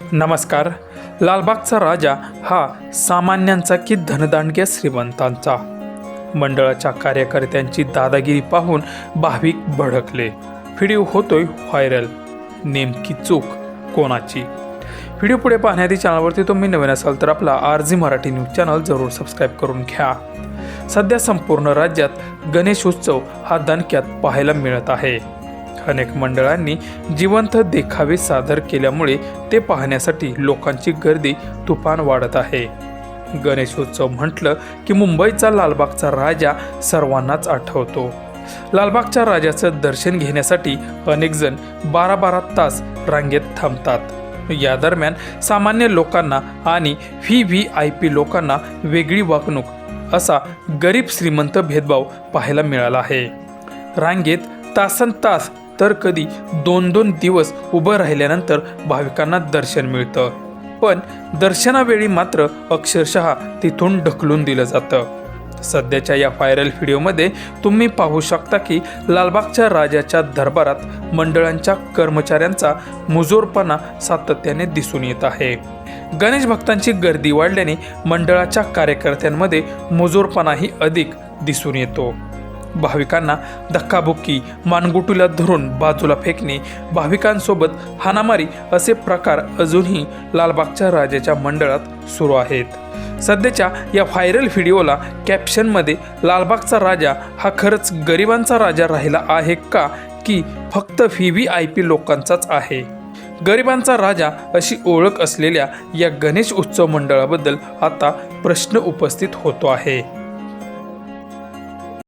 नमस्कार. लालबागचा राजा हा सामान्यांचा की धनदांडग्या श्रीमंतांचा. मंडळाच्या कार्यकर्त्यांची दादागिरी पाहून भाविक भडकले. व्हिडिओ होतोय व्हायरल. नेमकी चूक कोणाची? व्हिडिओ पुढे पाहण्याआधी चॅनलवरती तुम्ही नवीन असाल तर आपला R G Marathi news channel जरूर सबस्क्राईब करून घ्या. सध्या संपूर्ण राज्यात गणेश उत्सव हा दणक्यात पाहायला मिळत आहे. अनेक मंडळांनी जिवंत देखावे सादर केल्यामुळे ते पाहण्यासाठी लोकांची गर्दी तुफान वाढत आहे. गणेशोत्सव म्हटलं की मुंबईचा लालबागचा राजा सर्वांनाच आठवतो. लालबागच्या राजाचं दर्शन घेण्यासाठी अनेकजण बारा बारा तास रांगेत थांबतात. या दरम्यान सामान्य लोकांना आणि व्ही व्ही आय पी लोकांना वेगळी वागणूक असा गरीब श्रीमंत भेदभाव पाहायला मिळाला आहे. रांगेत तासन तास तर कधी दोन दोन दिवस उभं राहिल्यानंतर भाविकांना दर्शन मिळतं. पण दर्शनावेळी मात्र अक्षरशः तिथून ढकलून दिलं जातं. सध्याच्या या व्हायरल व्हिडिओमध्ये तुम्ही पाहू शकता की लालबागच्या राजाच्या दरबारात मंडळांच्या कर्मचाऱ्यांचा मुजोरपणा सातत्याने दिसून येत आहे. गणेश भक्तांची गर्दी वाढल्याने मंडळाच्या कार्यकर्त्यांमध्ये मुजोरपणाही अधिक दिसून येतो. भाविकांना धक्काबुक्की मानगुटीला धरून बाजूला फेकणे भाविकांसोबत हाणामारी असे प्रकार अजूनही लालबागच्या राजाच्या मंडळात सुरू आहेत. सध्याच्या या व्हायरल व्हिडिओला कॅप्शनमध्ये लालबागचा राजा हा खरंच गरिबांचा राजा राहिला आहे का की फक्त व्ही व्ही आय पी लोकांचाच आहे? गरिबांचा राजा अशी ओळख असलेल्या या गणेश उत्सव मंडळाबद्दल आता प्रश्न उपस्थित होतो आहे.